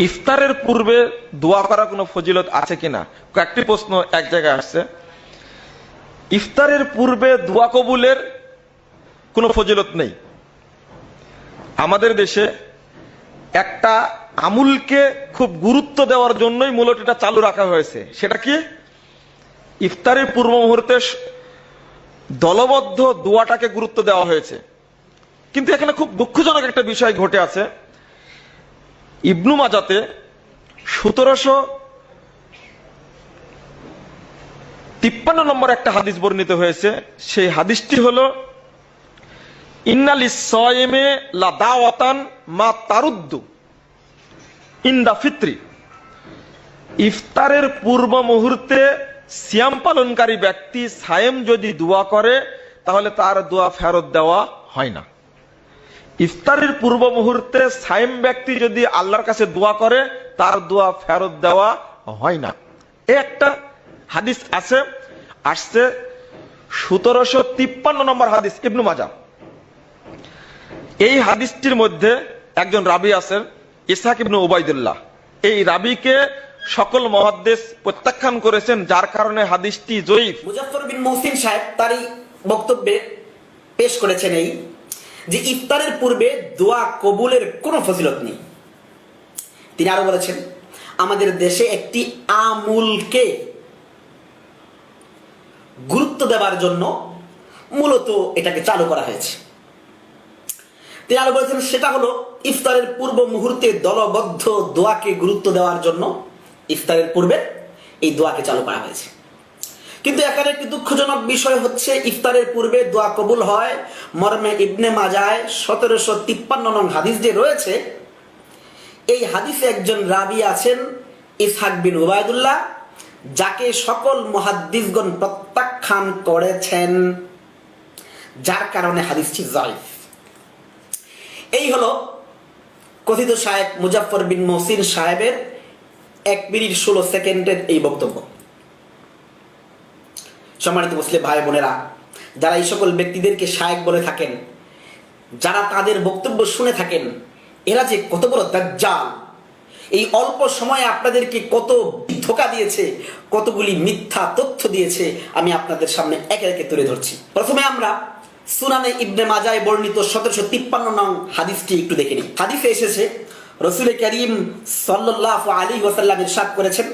ইফতারের পূর্বে দোয়া করা কোনো ফজিলত আছে কিনা? কয়েকটি প্রশ্ন এক জায়গায় আসছে। ইফতারের পূর্বে দোয়া কবুলের কোনো ফজিলত নেই। আমাদের দেশে একটা আমুলকে খুব গুরুত্ব দেওয়ার জন্যই মূলত এটা চালু রাখা হয়েছে। সেটা কি? ইফতারের পূর্ব মুহূর্তে দলবদ্ধ দোয়াটাকে গুরুত্ব দেওয়া হয়েছে। কিন্তু এখানে খুব দুঃখজনক একটা বিষয় ঘটে আছে। ইবনু মাজাতে সতেরোশো তিপ্পান্ন নম্বর একটা হাদিস বর্ণিত হয়েছে। সেই হাদিসটি হল ইন্নালি সয়েমে লা দাওয়াতান মা তারুদ্দু ইন্দা ফিত্রি। ইফতারের পূর্ব মুহূর্তে সিয়াম পালনকারী ব্যক্তি সায়েম যদি দোয়া করে, তাহলে তার দোয়া ফেরত দেওয়া হয় না। ইফতারের পূর্ব মুহূর্তে সাইম ব্যক্তি যদি আল্লাহর কাছে দোয়া করে, তার দোয়া ফেরত দেওয়া হয় না। একটা হাদিস আছে, আসছে সতেরোশো তিপ্পান্ন নম্বর হাদিস, ইবনু মাজা এই হাদিসটির মধ্যে একজন রাবি আছেন ইসাক ইবনু ওবায়দুল্লাহ এই রাবিকে সকল মহাদ্দেশ প্রত্যাখ্যান করেছেন, যার কারণে হাদিসটি জয়ীফ। মুজাফর বিন মহসিন সাহেব তারই বক্তব্যে পেশ করেছেন এই যে ইফতারের পূর্বে দোয়া কবুলের কোনো ফজিলত নেই। তিনি আরও বলেছেন, আমাদের দেশে একটি আমুলকে গুরুত্ব দেওয়ার জন্য মূলত এটাকে চালু করা হয়েছে। তিনি আরও বলেছেন, সেটা হলো ইফতারের পূর্ব মুহূর্তে দলবদ্ধ দোয়াকে গুরুত্ব দেওয়ার জন্য ইফতারের পূর্বে এই দোয়াকে চালু করা হয়েছে। কিন্তু এখানে একটি দুঃখজনক বিষয় হচ্ছে, ইফতারের পূর্বে দোয়া কবুল হয়। মর্মে ইবনে মাজায় সতেরোশো তিপ্পান্ন নং হাদিস যে রয়েছে, এই হাদিসে একজন রাবি আছেন, ইসহাক বিন উবায়দুল্লাহ, যাকে সকল মহাদ্দিসগণ প্রত্যাখ্যান করেছেন, যার কারণে হাদিসটি জয়ফ এই হলো কথিত সাহেব মুজাফর বিন মহসিন সাহেবের এক মিনিট ষোলো সেকেন্ডের এই বক্তব্য। সম্মানিত মুসলিম ভাই বোনেরা, যারা এই সকল ব্যক্তিদেরকে শায়েক বলে থাকেন, যারা তাদের বক্তব্য শুনে থাকেন, এরা যে কত বড় দাজ্জাল। এই অল্প সময়ে আপনাদেরকে কত ধোকা দিয়েছে, কতগুলি মিথ্যা তথ্য দিয়েছে, আমি আপনাদের সামনে একে একে তুলে ধরছি। প্রথমে আমরা সুনানে ইবনে মাজায় বর্ণিত সতেরোশো তিপ্পান্ন নং হাদিসটি একটু দেখে নিই। হাদিসে এসেছে, রসুল করিম সাল্লাহ আলী ওসাল্লাম ইরশাদ করেছেন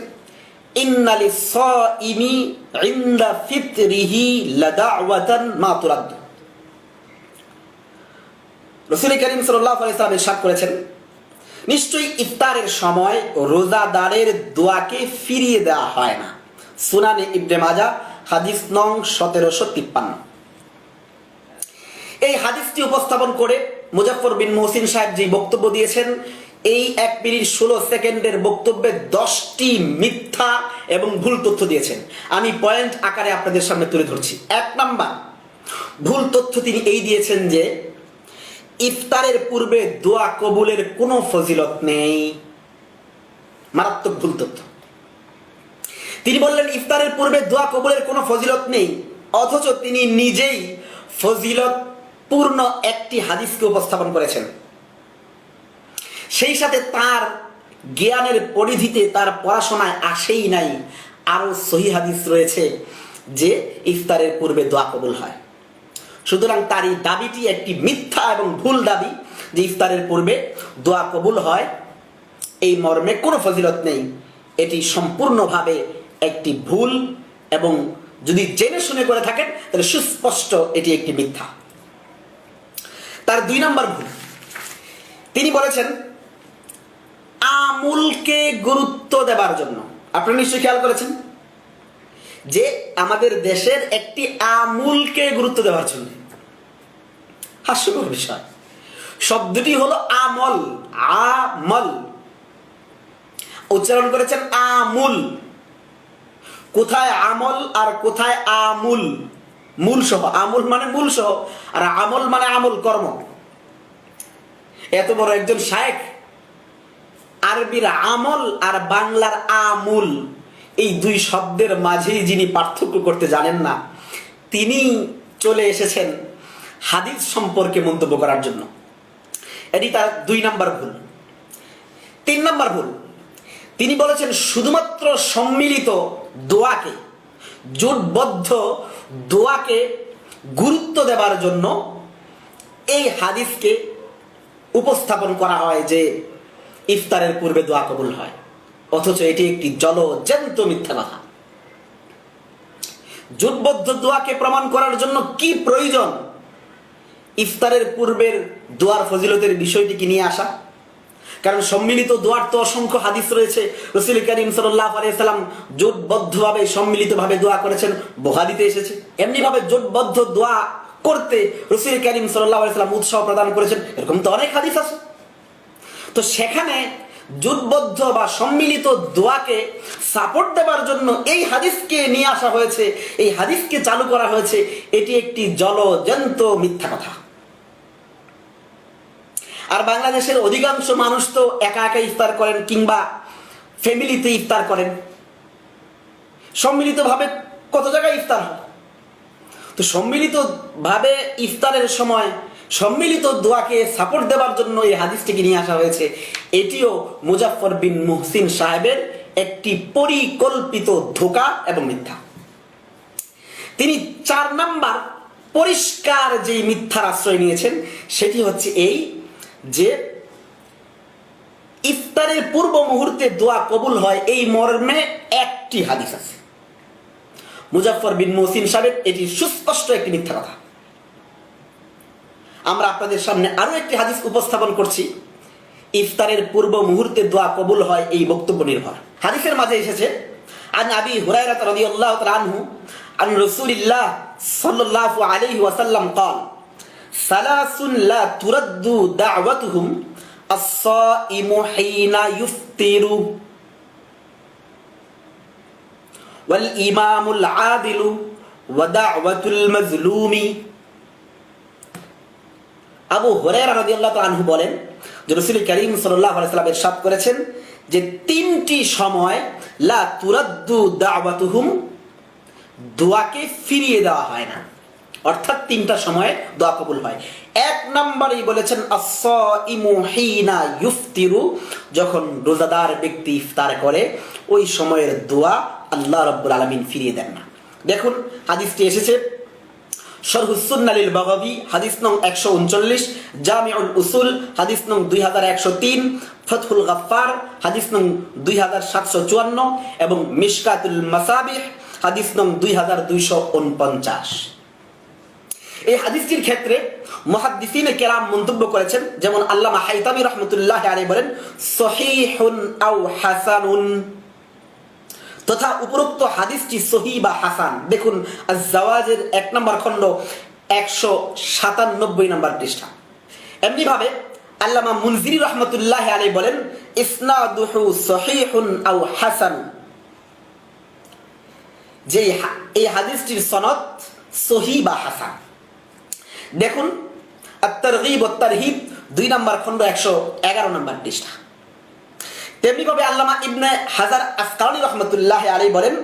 নিশ্চয়ই ইফতারের সময় রোজাদারের দোয়াকে ফিরিয়ে দেওয়া হয় না। সুনানে ইবনে মাজা হাদিস নং সতেরোশো তিপ্পান্ন। এই হাদিসটি উপস্থাপন করে মুজাফর বিন মহসিন সাহেব যে বক্তব্য দিয়েছেন এই এক মিনিট ষোলো সেকেন্ডের বক্তব্যে দশটি মিথ্যা এবং ভুল তথ্য দিয়েছেন। আমি পয়েন্ট আকারে আপনাদের সামনে তুলে ধরছি। এক নাম্বার, ভুল তথ্য তিনি এই দিয়েছেন যে, ইফতারের পূর্বে দোয়া কবুলের কোনো ফজিলত নেই। মারাত্মক ভুল তথ্য। তিনি বললেন, ইফতারের পূর্বে দোয়া কবুলের কোনো ফজিলত নেই, অথচ তিনি নিজেই ফজিলত পূর্ণ একটি হাদিসকে উপস্থাপন করেছেন। সেই সাথে তার জ্ঞানের পরিধিতে তার পড়াশোনায় আসেই নাই। আরও সহি হাদিস রয়েছে যে ইফতারের পূর্বে দোয়া কবুল হয়। সুতরাং তার এই দাবিটি একটি মিথ্যা এবং ভুল দাবি যে ইফতারের পূর্বে দোয়া কবুল হয়। এই মর্মে কোনো ফজিলত নেই। এটি সম্পূর্ণভাবে একটি ভুল এবং যদি জেনে শুনে করে থাকেন, তাহলে সুস্পষ্ট এটি একটি মিথ্যা। তার দুই নম্বর ভুল। তিনি বলেছেন আমুলকে গুরুত্ব দেবার জন্য। আপনারা নিশ্চয়ই খেয়াল করেছেন? যে আমাদের দেশের একটি আমুলকে গুরুত্ব দেওয়ার জন্য। হাস্যকর বিষয়। শব্দটি হলো আমল আমল। উচ্চারণ করেছেন আমুল। কোথায় আমল আর কোথায় আমুল? মূল সহ আমুল মানে মূল সহ আর আমল মানে আমল কর্ম। এত বড় একজন শায়েখ আরবির আমল আর বাংলার আমুল, এই দুই শব্দের মাঝেই যিনি পার্থক্য করতে জানেন না, তিনি চলে এসেছেন হাদিস সম্পর্কে মন্তব্য করার জন্য। এটি তার দুই নাম্বার ভুল। তিন নম্বর ভুল, তিনি বলেছেন, শুধুমাত্র সম্মিলিত দোয়াকে, জোটবদ্ধ দোয়াকে গুরুত্ব দেবার জন্য এই হাদিসকে উপস্থাপন করা হয় যে ইফতারের পূর্বে দোয়া কবুল হয়। অথচ এটি একটি জল জলজ্যান্ত মিথ্যা কথা। জোটবদ্ধ দোয়াকে প্রমাণ করার জন্য কি প্রয়োজন? ইফতারের পূর্বের দোয়ার ফজিলতের বিষয়টিকে নিয়ে আসা। কারণ সম্মিলিত দোয়ার তো অসংখ্য হাদিস রয়েছে। রসুল করিম সাল্লাহ আলিয়াল্লাম জোটবদ্ধভাবে, সম্মিলিতভাবে দোয়া করেছেন। বোহাদিতে এসেছে। এমনিভাবে জোটবদ্ধ দোয়া করতে রসুল করিম সাল্লাহ আলিয়াল্লাম উৎসাহ প্রদান করেছেন। এরকম তো অনেক হাদিস আছে। তো সেখানে জোটবদ্ধ বা সম্মিলিত দোয়াকে সাপোর্ট দেওয়ার জন্য এই হাদিসকে নিয়ে আসা হয়েছে, এই হাদিসকে চালু করা হয়েছে। এটি একটি জলজন্ত মিথ্যা কথা। আর বাংলাদেশের অধিকাংশ মানুষ তো একা একা ইফতার করেন কিংবা ফ্যামিলিতে ইফতার করেন। সম্মিলিতভাবে কত জায়গায় ইফতার হয়? তো সম্মিলিত ভাবে ইফতারের সময় সম্মিলিত দোয়াকে সাপোর্ট দেওয়ার জন্য এই হাদিসটিকে নিয়ে আসা হয়েছে। এটিও মুজাফর বিন মুহসিন সাহেবের একটি পরিকল্পিত ধোকা এবং মিথ্যা। তিনি চার নাম্বার পরিষ্কার যে মিথ্যার আশ্রয় নিয়েছেন, সেটি হচ্ছে এই যে ইফতারের পূর্ব মুহূর্তে দোয়া কবুল হয় এই মর্মে একটি হাদিস আছে। মুজাফর বিন মহসিন সাহেব, এটি সুস্পষ্ট একটি মিথ্যা কথা। আমরা আপনাদের সামনে আরো একটি হাদিস উপস্থাপন করছি ইফতারের পূর্ব মুহূর্তে দোয়া কবুল হয় এই বক্তব্য নির্ভর হাদিসের মাঝে এসেছে আন আবি হুরায়রা রাদিয়াল্লাহু তাআলা আনহু আন রাসূলিল্লাহ সাল্লাল্লাহু আলাইহি ওয়াসাল্লাম قال ثلاث لا ترد دعوتهم الصائم حين يفطر والإمام العادل ودعوة المظلوم আবু হরেরা রাদিয়াল্লাহু তাআলা আনহু বলেন যে রাসূল করিম সাল্লাল্লাহু আলাইহি সাল্লাম করেছেন যে তিনটি সময় লা তুরাদ্দু দাওয়াতুহুম, দোয়াকে ফিরিয়ে দেওয়া হয় না। অর্থাৎ তিনটা সময়ে দোয়া কবুল হয়। এক নম্বরেই বলেছেন হিনা ইফতিরু যখন রোজাদার ব্যক্তি ইফতার করে, ওই সময়ের দোয়া আল্লাহ রাব্বুল আলামিন ফিরিয়ে দেন না। দেখুন, হাদিসটি এসেছে শরহুসুন্নালিল বাগাবি হাদিস নং একশো উনচল্লিশ, জামিউল উসুল, হাদিস নং দুই হাজার একশো তিন, ফতহুল গাফার হাদিস নং দুই হাজার সাতশো চুয়ান্ন এবং মিশকাতুল মাসাবিহ, হাদিস নং দুই হাজার দুইশো উনপঞ্চাশ। এই হাদিসটির ক্ষেত্রে মহাদ্দিসিনে কেরাম মন্তব্য করেছেন, যেমন আল্লামা হাইতামি রহমতুল্লাহ আলী বলেন, সহিহুন আও হাসানুন। তথা উপরোক্ত হাদিসটি সহি বা হাসান। দেখুন জাওয়াজের এক নম্বর খণ্ড, একশো সাতানব্বই নম্বর পৃষ্ঠা। এমনি ভাবে আল্লামা মুনজিরি রহমতুল্লাহ আলী বলেন, ইসনাদুহু সহিহুন আও হাসান। যে এই হাদিসটির সনদ সহি বা হাসান। দেখুন আত্মারগিব ও তারহিব দুই নম্বর খণ্ড, একশো এগারো নম্বর পৃষ্ঠা। তেমনিভাবে আল্লামা ইবনে হাজার আসকানি রহমতুল্লাহ আলী বলেন,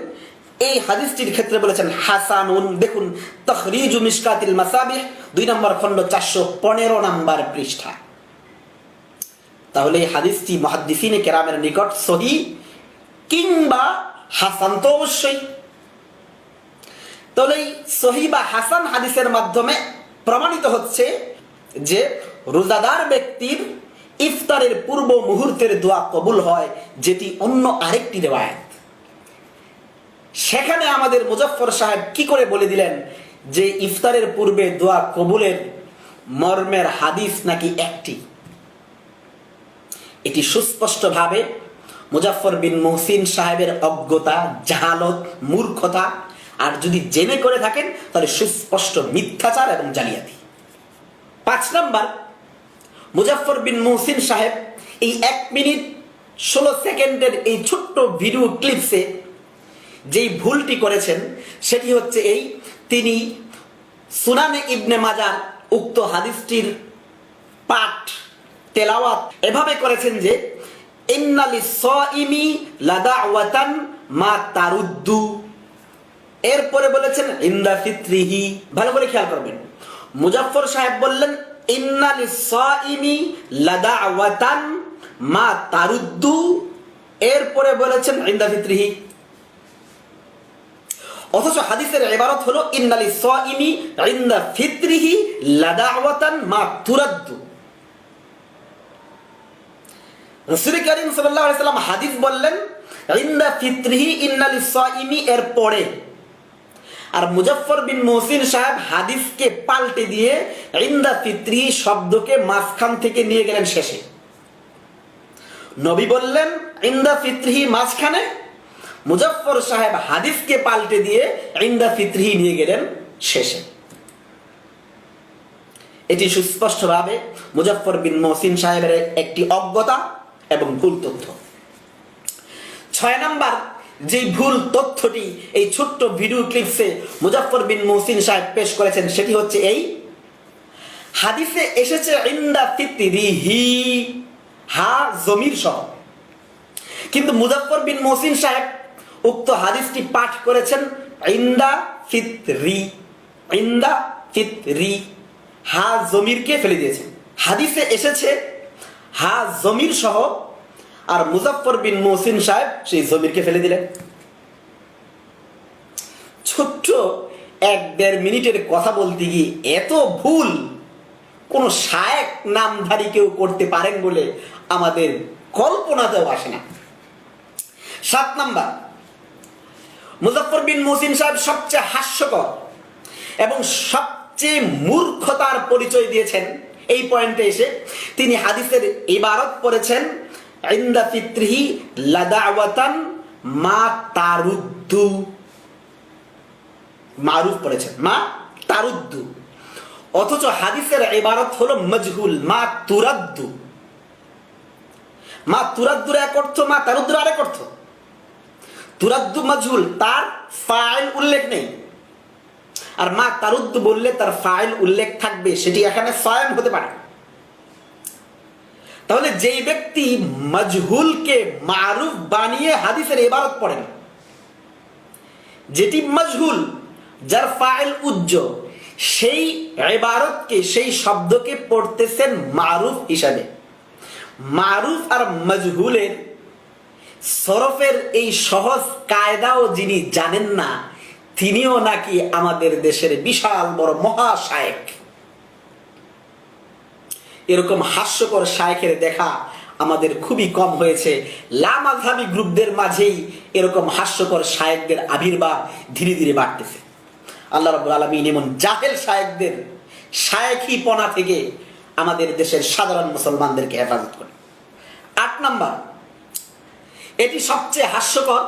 এই হাদিসটির ক্ষেত্রে বলেছেন, হাসানুন, দেখুন, তখরিজু মিশকাতিল মাসাবিহ, দুই নম্বর খণ্ড চারশো পনেরো নম্বর পৃষ্ঠা। তাহলে এই হাদিসটি মহাদ্দিসিনে কেরামের নিকট সহি কিংবা হাসান তো অবশ্যই। তাহলে এই সহি বা হাসান হাদিসের মাধ্যমে প্রমাণিত হচ্ছে যে রোজাদার ব্যক্তির ইফতারের পূর্ব মুহূর্তের দোয়া কবুল হয়, যেটি অন্য আরেকটি রেওয়ায়ত। সেখানে আমাদের মুজফর সাহেব কি করে বলে দিলেন যে ইফতারের পূর্বে দোয়া কবুলের মর্মের হাদিস নাকি একটি? এটি সুস্পষ্টভাবে মুজাফর বিন মহসিন সাহেবের অজ্ঞতা, জাহালত, মূর্খতা, আর যদি জেনে করে থাকেন, তাহলে সুস্পষ্ট মিথ্যাচার এবং জালিয়াতি। পাঁচ নাম্বার মুজাফর বিন মহসিন সাহেব, এই এক মিনিট ষোলো সেকেন্ডের এই ছোট্ট ভিডিও ক্লিপসে যেই ভুলটি করেছেন, সেটি হচ্ছে এই, তিনি সুনানে ইবনে মাজার উক্ত হাদিসটির পাঠ, তেলাওয়াত এভাবে করেছেন যে, ইন্নালি সাইমি লাদাওয়াতান মা তারুদ্দু। এরপরে বলেছেন, ইন্দা ফিত্রিহি। ভালো করে খেয়াল করবেন। মুজাফফর সাহেব বললেন ইন্নালি সাইমি লাদাওয়াতান মা তারুদ্দু। এরপরে বলেছেন, ইন্দা ফিত্রিহি। অথচ হাদিসের ইবারত হলো ইন্নালি সাইমি ইন্দা ফিত্রিহি লাদাওয়াতান মা তুরাদ্দু। রসুল করিম সাল্লাল্লাহু আলাইহি সাল্লাম হাদিস বললেন, ইন্দা ফিত্রিহি ইন্নালি সাইমি এর পরে আর মুজফফর বিন মহসিন সাহেব হাদিসকে পাল্টে দিয়ে ইন্দা ফিত্রি শব্দকে মাঝখান থেকে নিয়ে গেলেন শেষে। নবী বললেন, ইন্দা ফিত্রিহি মাঝখানে? মুজফফর সাহেব হাদিসকে পাল্টে দিয়ে ইন্দা ফিত্রিহি নিয়ে গেলেন শেষে। এটি সুস্পষ্টভাবে মুজফফর বিন মহসিন সাহেবের একটি অজ্ঞতা এবং ভুল তথ্য। ছয় নাম্বার যে ভুল তথ্যটি এই ছোট্ট ভিডিও ক্লিপসে মুজাফর বিন মহসিন সাহেব পেশ করেছেন, সেটি হচ্ছে এই, হাদিসে এসেছে, ইন্দা ফিতরিহি হা জমির সহ। কিন্তু মুজাফর বিন মহসিন সাহেব উক্ত হাদিসটি পাঠ করেছেন, ইন্দা ফিতরি ইন্দা ফিতরি হা জমিরকে ফেলে দিয়েছেন। হাদিসে এসেছে, হা জমির সহ আর মুজাফর বিন মহসিন সাহেব সেই জমিরকে ফেলে দিলেন। ছোট্ট এক দেড় মিনিটের কথা বলতে গিয়ে এত ভুল, কোন শায়েক নামধারী কেউ করতে পারেন বলে আমাদের কল্পনাতেও আসে না। সাত নাম্বার মুজফর বিন মহসিন সাহেব সবচেয়ে হাস্যকর এবং সবচেয়ে মূর্খতার পরিচয় দিয়েছেন। এই পয়েন্টে এসে তিনি হাদিসের ইবারত পড়েছেন ইন্দা ফিত্রিহি লাদাওয়াতান মা তারুদ্দু মারুফ পড়েছেন। মা অথচ হাদিসের হলো মজহুল। মা তুরাদ্দু মা তুরাদ্দুর এক অর্থ মা তারুদ্দুর আরেক অর্থ। তুরাদ্দু মজহুল তার ফাইল উল্লেখ নেই। আর মা তারুদ্দু বললে তার ফাইল উল্লেখ থাকবে, সেটি এখানে স্বয়ং হতে পারে। তাহলে যেই ব্যক্তি মজহুলকে মারুফ বানিয়ে হাদিসের ইবারত পড়েন, যেটি মজহুল, যার ফাইল উজ্জ সেই ইবারতকে, সেই শব্দকে পড়তেছেন মারুফ হিসাবে। মারুফ আর মজহুলের সরফের এই সহজ কায়দাও যিনি জানেন না, তিনিও নাকি আমাদের দেশের বিশাল বড় মহাশায়েক এরকম হাস্যকর শায়েখের দেখা আমাদের খুবই কম হয়েছে। লামাধাবি গ্রুপদের মাঝেই এরকম হাস্যকর শায়েকদের আবির্ভাব ধীরে ধীরে বাড়তেছে। আল্লাহ রব্বুল আলমিন এমন জাহেল শায়েকদের শায়েখি পনা থেকে আমাদের দেশের সাধারণ মুসলমানদেরকে হেফাজত করে। আট নাম্বার, এটি সবচেয়ে হাস্যকর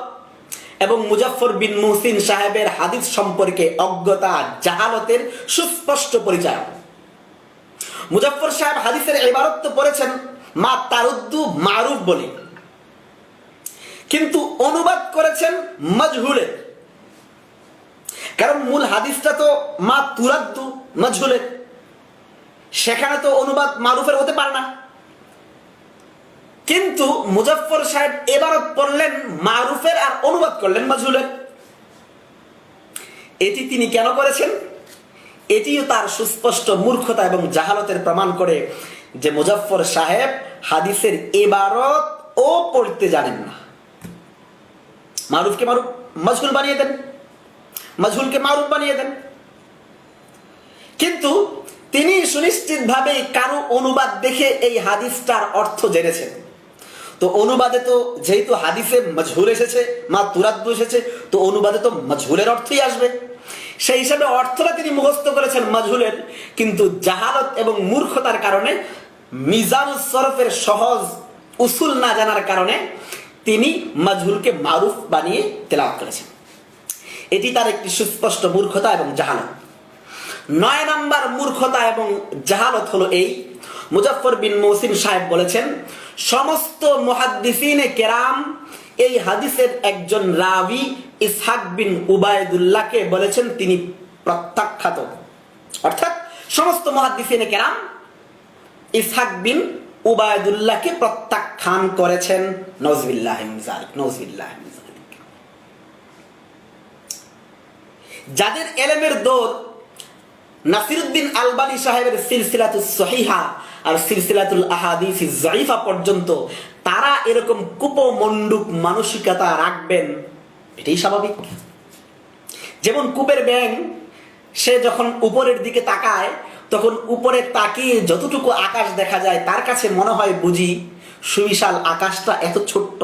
এবং মুজাফর বিন মুহসিন সাহেবের হাদিস সম্পর্কে অজ্ঞতা, জাহালতের সুস্পষ্ট পরিচয় মুজাফর সাহেব হাদিসের ইবারত তো পড়েছেন, মা তারুদ্দু মারুফ বলে। কিন্তু অনুবাদ করেছেন মজহুলের। কারণ মূল হাদিসটা তো মা তুরাদ্দু মজহুলের। সেখানে তো অনুবাদ মারুফের হতে পারে না। কিন্তু মুজফর সাহেব এবারত পড়লেন মারুফের আর অনুবাদ করলেন মজহুলের। এটি তিনি কেন করেছেন? এটিও তার সুস্পষ্ট মূর্খতা এবং জাহালতের প্রমাণ করে যে মুজফর সাহেব হাদিসের এবারত ও পড়তে জানেন না। মারুফকে মারুফ, মজহুল বানিয়ে দেন। মজহুলকে মারুফ বানিয়ে দেন। কিন্তু তিনি সুনিশ্চিতভাবে কারও অনুবাদ দেখে এই হাদিসটার অর্থ জেনেছেন। তো অনুবাদে তো যেহেতু হাদিসে মজহুল এসেছে, মা তুরাদ্দু এসেছে, তো অনুবাদে তো মজহুলের অর্থই আসবে। সেই হিসাবে অর্থটা তিনি মুখস্থ করেছেন মজহুলের। কিন্তু জাহালত এবং মূর্খতার কারণে মিজান সরফের সহজ উসুল না জানার কারণে তিনি মজহুলকে মারুফ বানিয়ে তেলাওয়াত করেছেন। এটি তার একটি সুস্পষ্ট মূর্খতা এবং জাহালত। নয় নাম্বার মূর্খতা এবং জাহালত হলো এই মুজফর বিন মৌসিম সাহেব বলেছেন, সমস্ত মহাদ্দিসিনে কেরাম এই হাদিসের একজন রাবি ইসহাক বিন উবায়দুল্লাহকে বলেছেন, তিনি প্রত্যাখ্যাত অর্থাৎ সমস্ত মহাদ্দিসিনে কেরাম ইসহাক বিন উবায়দুল্লাহকে প্রত্যাখ্যান করেছেন। নজবিল্লাহ নজবিল্লাহ যাদের এলেমের দৌড় নাসিরুদ্দিন আলবানী সাহেবের সিলসিলাতু সহিহা আর সিলসিলাতুল আহাদিস জাইফা পর্যন্ত তারা এরকম কুপমণ্ডুক মানসিকতা রাখবেন, এটাই স্বাভাবিক। যেমন কূপের ব্যাং সে যখন উপরের দিকে তাকায়, তখন উপরে তাকিয়ে যতটুকু আকাশ দেখা যায়, তার কাছে মনে হয় বুঝি সুবিশাল আকাশটা এত ছোট্ট।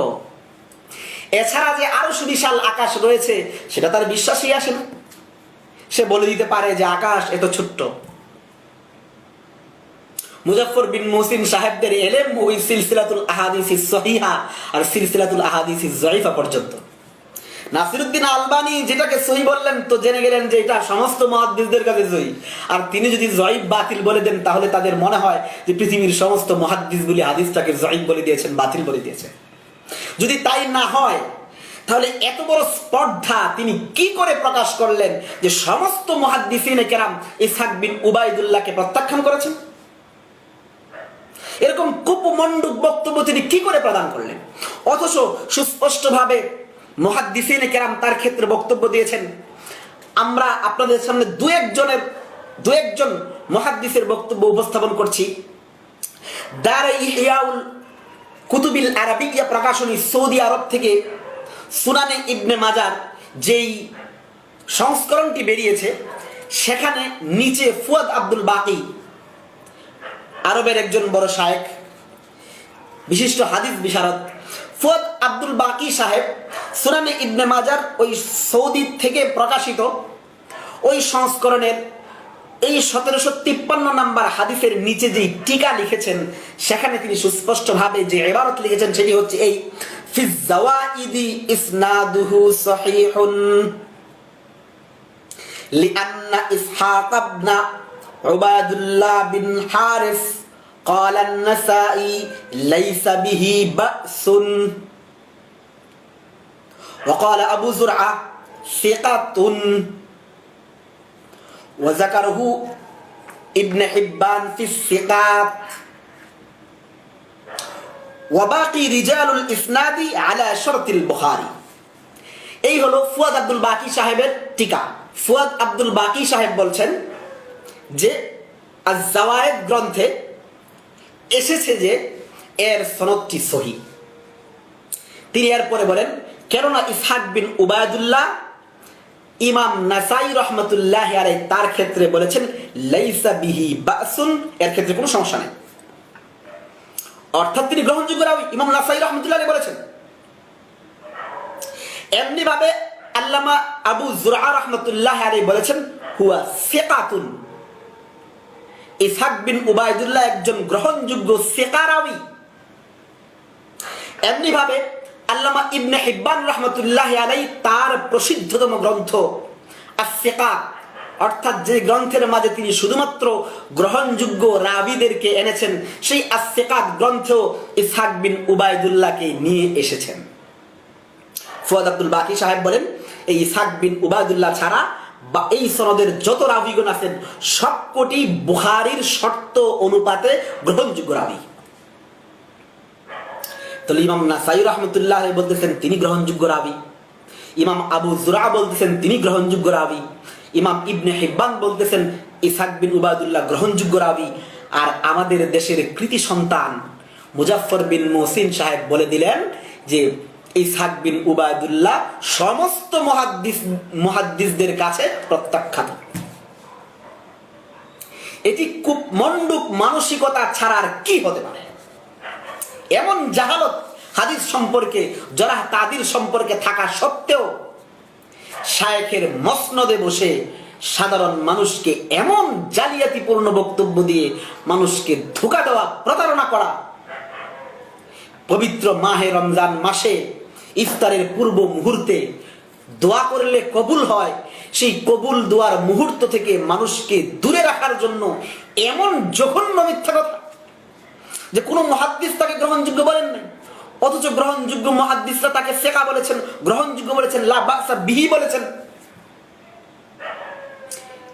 এছাড়া যে আরও সুবিশাল আকাশ রয়েছে, সেটা তার বিশ্বাসই আসে না। সে বলে দিতে পারে যে আকাশ এত ছোট্ট। মুজফর বিন মুসিম সাহেবদের এলেম ওই সিলসিলাতুল আহাদিস সহিহা আর সিলসিলাতুল আহাদিস জয়ীফা পর্যন্ত। নাসিরুদ্দিন আলবানি যেটাকে সহি বললেন, তো জেনে গেলেন যে এটা সমস্ত মহাদ্দিসদের কাছে সহি। আর তিনি যদি জয়ীব বাতিল বলে দেন, তাহলে তাদের মনে হয় যে পৃথিবীর সমস্ত মহাদ্দিসগুলি হাদিসটাকে জয়ীব বলে দিয়েছেন, বাতিল বলে দিয়েছেন। যদি তাই না হয়, তাহলে এত বড় স্পর্ধা তিনি কি করে প্রকাশ করলেন যে সমস্ত মহাদ্দিসিনে কেরাম ইসহাক বিন উবাইদুল্লাহকে প্রত্যাখ্যান করেছেন? এরকম কুপমণ্ডুক বক্তব্য তিনি কি করে প্রদান করলেন? অথচ সুস্পষ্টভাবে মহাদ্দিসিনে কেরাম তার ক্ষেত্রে বক্তব্য দিয়েছেন, আমরা আপনাদের সামনে দু একজনের, দু একজন মহাদ্দিসের বক্তব্য উপস্থাপন করছি। দারে ইহিয়াউল কুতুবিল আরবিয়া প্রকাশনী সৌদি আরব থেকে সুনানে ইবনে মাজার যেই সংস্করণটি বেরিয়েছে, সেখানে নিচে ফুয়াদ আব্দুল বাকি আরবের একজন বড় শায়েক, বিশিষ্ট হাদিস বিশারদ। ফুয়াদ আব্দুল বাকি সাহেব সুনানে ইবনে মাজার ওই সৌদি থেকে প্রকাশিত ওই সংস্করণের এই সতেরোশো তিপ্পান্ন নাম্বার হাদিফের নিচে যে টিকা লিখেছেন, সেখানে তিনি সুস্পষ্টভাবে যে এবারত লিখেছেন সেটি হচ্ছে এই ফিজাওয়াইদি ইসনাদুহু সহিহুন লিআন্না ইসহাক ইবনা عباد الله بن حارث قال النسائي ليس به بأس وقال أبو زرعة ثقة وذكره ابن حبان في الثقات وباقي رجال الإسناد على شرط البخاري এই হলো ফুয়াদ আব্দুল বাকি সাহেবের টিকা ফুয়াদ আব্দুল বাকি সাহেব বলছেন যে আজাওয়ায়েদ গ্রন্থে এসেছে যে এর সনদটি সহি। তিনি এরপরে বলেন, কেননা ইসহাক বিন উবায়দুল্লাহ ইমাম নাসাই রহমতুল্লাহ আলাই তার ক্ষেত্রে বলেছেন, লাইসা বিহি বাসুন, এর ক্ষেত্রে কোনো সমস্যা নেই। অর্থাৎ তিনি গ্রহণযোগ্য রাবি ইমাম নাসাই রহমতুল্লাহ বলেছেন। এমনি ভাবে আল্লামা আবু জুরা রহমতুল্লাহ আলাই বলেছেন, হুয়া সেকাতুন। ইসহাক বিন উবায়দুল্লাহ একজন গ্রহণযোগ্য সেকারাবি এমনি ভাবে আল্লামা ইবনে হিব্বান রহমতুল্লাহ আলাই তার প্রসিদ্ধতম গ্রন্থ আসেকা অর্থাৎ যে গ্রন্থের মাঝে তিনি শুধুমাত্র গ্রহণযোগ্য রাবিদেরকে এনেছেন, সেই আসেকাত গ্রন্থ ইসহাক বিন উবায়দুল্লাহকে নিয়ে এসেছেন। ফুয়াদ আব্দুল বাকি সাহেব বলেন, এই ইসহাক বিন উবায়দুল্লাহ ছাড়া বা এই সনদের যত রাবিগুন আছেন সবকটি বুহারির শর্ত অনুপাতে গ্রহণযোগ্য রাবি। তাহলে ইমাম নাসাই রহমতুল্লাহ বলতেছেন, তিনি গ্রহণযোগ্য রাবি। ইমাম আবু জুরা বলতেছেন, তিনি গ্রহণযোগ্য রাবি। ইমাম ইবনে হিব্বান বলতেছেন ইসাক বিন উবায়দুল্লাহ গ্রহণযোগ্য রাবি। আর আমাদের দেশের কৃতি সন্তান মুজাফর বিন মোসিন সাহেব বলে দিলেন যে ইসাক বিন উবায়দুল্লাহ সমস্ত মহাদ্দিস, মহাদ্দিসদের কাছে প্রত্যাখ্যাত। এটি খুব মন্ডুক মানসিকতা ছাড়া আর কি হতে পারে? এমন জাহালত হাদিস সম্পর্কে সম্পর্কে থাকা সত্ত্বেও শায়েখের মসনদে বসে সাধারণ মানুষকে এমন জালিয়াতিপূর্ণ বক্তব্য দিয়ে মানুষকে ধোকা দেওয়া, প্রতারণা করা, পবিত্র মাহে রমজান মাসে ইফতারের পূর্ব মুহূর্তে দোয়া করলে কবুল হয়। সেই কবুল দোয়ার মুহূর্ত থেকে মানুষকে দূরে রাখার জন্য এমন জঘন্য মিথ্যা কথা যে কোনো মহাদ্দিস তাকে গ্রহণযোগ্য বলেন নাই। অথচ গ্রহণযোগ্য মহাদ্দিসরা তাকে শেখা বলেছেন, গ্রহণযোগ্য বলেছেন লাবাসা বিহি বলেছেন।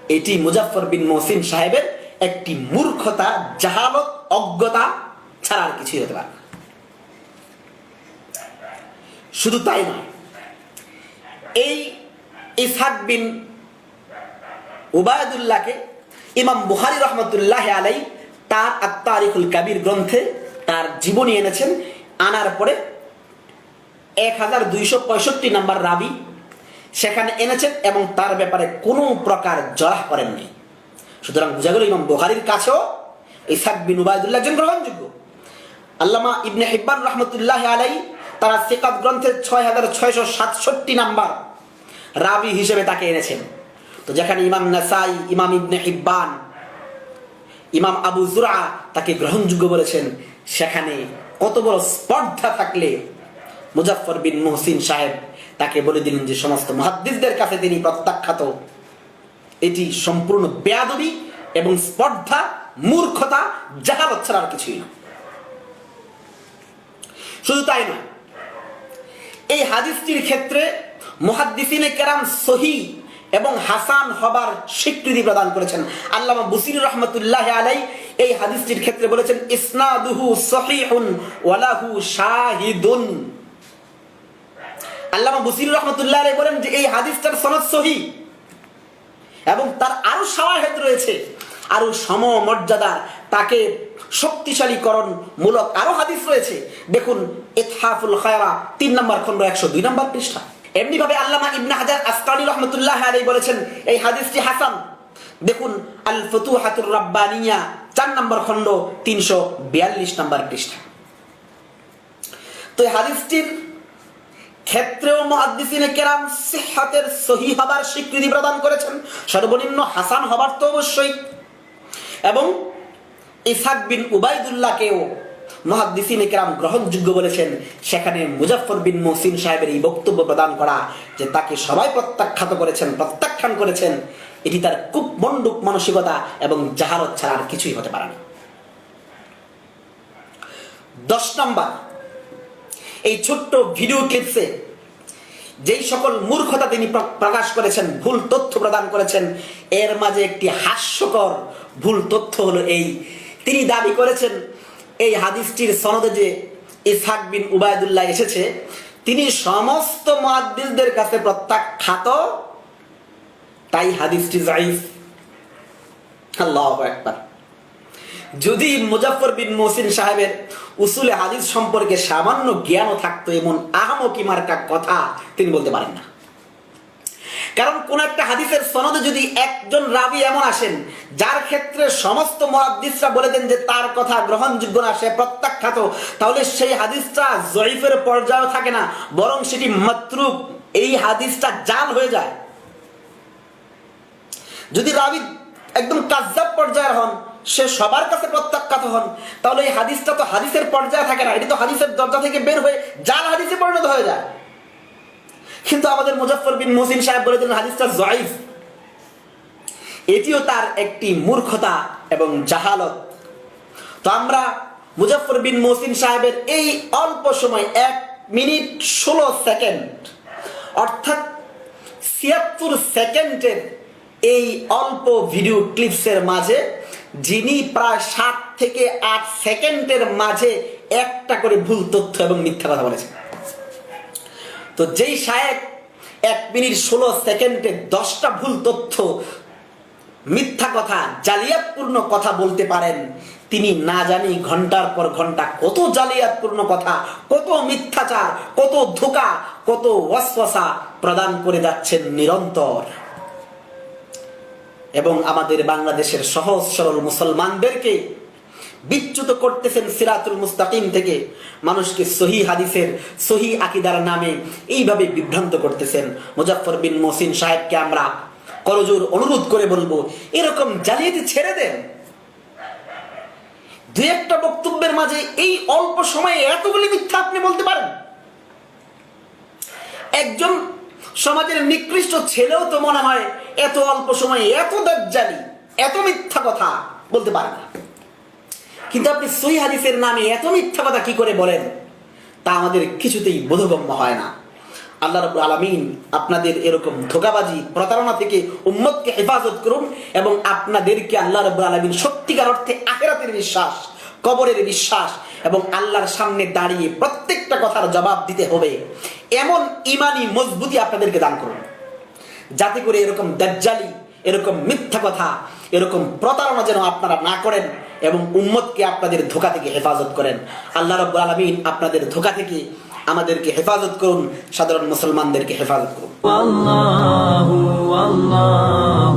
এটি মুজাফর বিন মহসিন সাহেবের একটি মূর্খতা, জাহালত, অজ্ঞতা ছাড়া আর কিছুই হতে পারে না। শুধু তাই নয়, এই ইসহাক বিন উবায়দুল্লাহকে ইমাম বুহারি রহমতুল্লাহ আলাই তার আত্মারিকুল কাবির গ্রন্থে তার জীবনী এনেছেন। আনার পরে এক হাজার দুইশো পঁয়ষট্টি নাম্বার রাবি সেখানে এনেছেন এবং তার ব্যাপারে কোনো প্রকার জরাহ করেননি। সুতরাং বোঝা গেল ইমাম বোহারির কাছেও ইসাক বিন উবায়দুল্লাহ একজন গ্রহণযোগ্য। আল্লামা ইবনে হিব্বান রহমতুল্লাহ আলাই তারা সেকাত গ্রন্থের ছয় হাজার ছয়শো সাতষট্টি নাম্বার রাবি হিসেবে তাকে এনেছেন। তো যেখানে ইমাম নাসাই, ইমাম ইবনে হিব্বান, ইমাম আবু জুরা তাকে গ্রহণযোগ্য বলেছেন, সেখানে কত বড় স্পর্ধা থাকলে মুজাফর বিন মোহসিন সাহেব তাকে বলে দিলেন যে সমস্ত মহাদ্দিসদের কাছে তিনি প্রত্যাখ্যাত। এটি সম্পূর্ণ বেয়াদবি এবং স্পর্ধা, মূর্খতা যাহা ছাড়া আর কিছুই না। শুধু তাই নয় এই হাদিসটির ক্ষেত্রে মুহাদ্দিসিনে কেরাম সহি এবং হাসান হবার স্বীকৃতি প্রদান করেছেন। আল্লামা বুসির রহমতুল্লাহ আলাই এই হাদিসটির ক্ষেত্রে বলেছেন, ইসনাদুহু সহিহুন ওয়ালাহু শাহিদুন। আল্লামা বুসির রহমতুল্লাহ আলাই বলেন যে এই হাদিসটার সনদ সহি এবং তার আরও সাওয়াহেদ রয়েছে। আরও সমমর্যাদার তাকে শক্তিশালীকরণ মূলক আরও হাদিস রয়েছে। দেখুন, ইতহাফুল খায়রা, তিন নম্বর খন্ড একশো দুই নম্বর পৃষ্ঠা। এমনি ভাবে আল্লামা ইবনে হাজার আসকানি রহমতুল্লাহ আলাই বলেছেন, এই হাদিসটি হাসান। দেখুন, আল ফতুহাতুর রাব্বানিয়া, চার নম্বর খন্ড তিনশো বিয়াল্লিশ নম্বর পৃষ্ঠা। তো এই হাদিসটির ক্ষেত্রেও মহাদ্দিসিনে কেরাম সিহাতের সহি হবার স্বীকৃতি প্রদান করেছেন। সর্বনিম্ন হাসান হবার তো অবশ্যই। এবং ইসাক বিন উবাইদুল্লাহকেও মহাদ্দিসিনে কেরাম গ্রহণযোগ্য বলেছেন। সেখানে মুজাফর বিন মহসিন সাহেবের এই বক্তব্য প্রদান করা যে তাকে সবাই প্রত্যাখ্যাত করেছেন, প্রত্যাখ্যান করেছেন, এটি তার খুব মন্ডুক মানসিকতা এবং জাহারত ছাড়া আর কিছুই হতে পারে না। দশ নম্বর, এই ছোট্ট ভিডিও ক্লিপসে যেই সকল মূর্খতা তিনি প্রকাশ করেছেন, ভুল তথ্য প্রদান করেছেন, এর মাঝে একটি হাস্যকর ভুল তথ্য হলো এই। তিনি দাবি করেছেন, এই হাদিসটির সনদে যে ইসহাক বিন উবায়দুল্লাহ এসেছে, তিনি সমস্ত মুহাদ্দিসদের কাছে প্রত্যাখ্যাত, তাই হাদিসটি জাইফ আল্লাহু আকবার। যদি মুজাফর বিন মহসিন সাহেবের উসুলে হাদিস সম্পর্কে সামান্য জ্ঞানও থাকতো, এমন আহমকি মার্কা কথা তিনি বলতে পারেন না। কারণ কোন একটা হাদিসের সনদে যদি একজন রাবি এমন আসেন, যার ক্ষেত্রে সমস্ত মহাদিসরা বলে দেন যে তার কথা গ্রহণযোগ্য না, সে প্রত্যাখ্যাত, তাহলে সেই হাদিসটা জয়ীফের পর্যায়েও থাকে না, বরং সেটি মাত্রুক এই হাদিসটা জাল হয়ে যায়। যদি রাবি একদম কাজ্জাব পর্যায়ের হন সে সবার কাছে প্রত্যাখ্যাত হন। তাহলে এই হাদিসটা তো হাদিসের পর্যায়ে থাকে না। এটি তো হাদিসের দরজা থেকে বের হয়ে জাল হাদিসে পরিণত হয়ে যায়। কিন্তু আমাদের মুজফর বিন মহসিন সাহেব বলে দিলেন হাদিসটা জয়ীফ। এটিও তার একটি মূর্খতা এবং জাহালত। তো আমরা মুজফর বিন মহসিন সাহেবের এই অল্প সময়, এক মিনিট ষোলো সেকেন্ড, অর্থাৎ ছিয়াত্তর সেকেন্ডের এই অল্প ভিডিও ক্লিপসের মাঝে যিনি প্রায় সাত থেকে আট সেকেন্ডের মাঝে একটা করে ভুল তথ্য এবং মিথ্যা কথা বলেছেন তো যেই সাহেব এক মিনিট ষোলো সেকেন্ডে দশটা ভুল তথ্য, মিথ্যা কথা, জালিয়াতপূর্ণ কথা বলতে পারেন, তিনি না জানি ঘণ্টার পর ঘণ্টা কত জালিয়াতপূর্ণ কথা, কত মিথ্যাচার, কত ধোকা, কত ওয়াসওয়াসা প্রদান করে যাচ্ছেন নিরন্তর। এবং আমাদের বাংলাদেশের সহজ, সরল মুসলমানদেরকে বিচ্যুত করতেছেন সিরাতুল মুস্তাকিম থেকে। মানুষকে সহি হাদিসের, সহি আকিদার নামে এইভাবে বিভ্রান্ত করতেছেন। মুজাফর বিন মহসিন সাহেবকে আমরা করজোর অনুরোধ করে বলব, এরকম জালিয়াতি ছেড়ে দেন। দু একটা বক্তব্যের মাঝে এই অল্প সময়ে এতগুলি মিথ্যা আপনি বলতে পারেন। একজন সমাজের নিকৃষ্ট ছেলেও তো মনে হয় এত অল্প সময়ে এত দজ্জালি, এত মিথ্যা কথা বলতে পারে না। কিন্তু আপনি সই হাদিসের নামে এত মিথ্যা কথা কি করে বলেন? তা আমাদের কিছুতেই বোধগম্য হয় না। আল্লাহ রব আলমিন আপনাদের এরকম ধোকাবাজি, প্রতারণা থেকে উম্মতকে হেফাজত করুন এবং আপনাদেরকে আল্লাহ রব আলমিন সত্যিকার অর্থে আখেরাতের বিশ্বাস কবরের বিশ্বাস এবং আল্লাহর সামনে দাঁড়িয়ে প্রত্যেকটা কথার জবাব দিতে হবে। এমন ইমানি মজবুতি আপনাদেরকে দান করুন। যাতে করে এরকম দাজ্জালি, এরকম মিথ্যা কথা, এরকম প্রতারণা যেন আপনারা না করেন এবং উম্মতকে আপনাদের ধোকা থেকে হেফাজত করেন। আল্লাহ রব্বুল আলমিন আপনাদের ধোকা থেকে আমাদেরকে হেফাজত করুন, সাধারণ মুসলমানদেরকে হেফাজত করুন। আল্লাহ আল্লাহ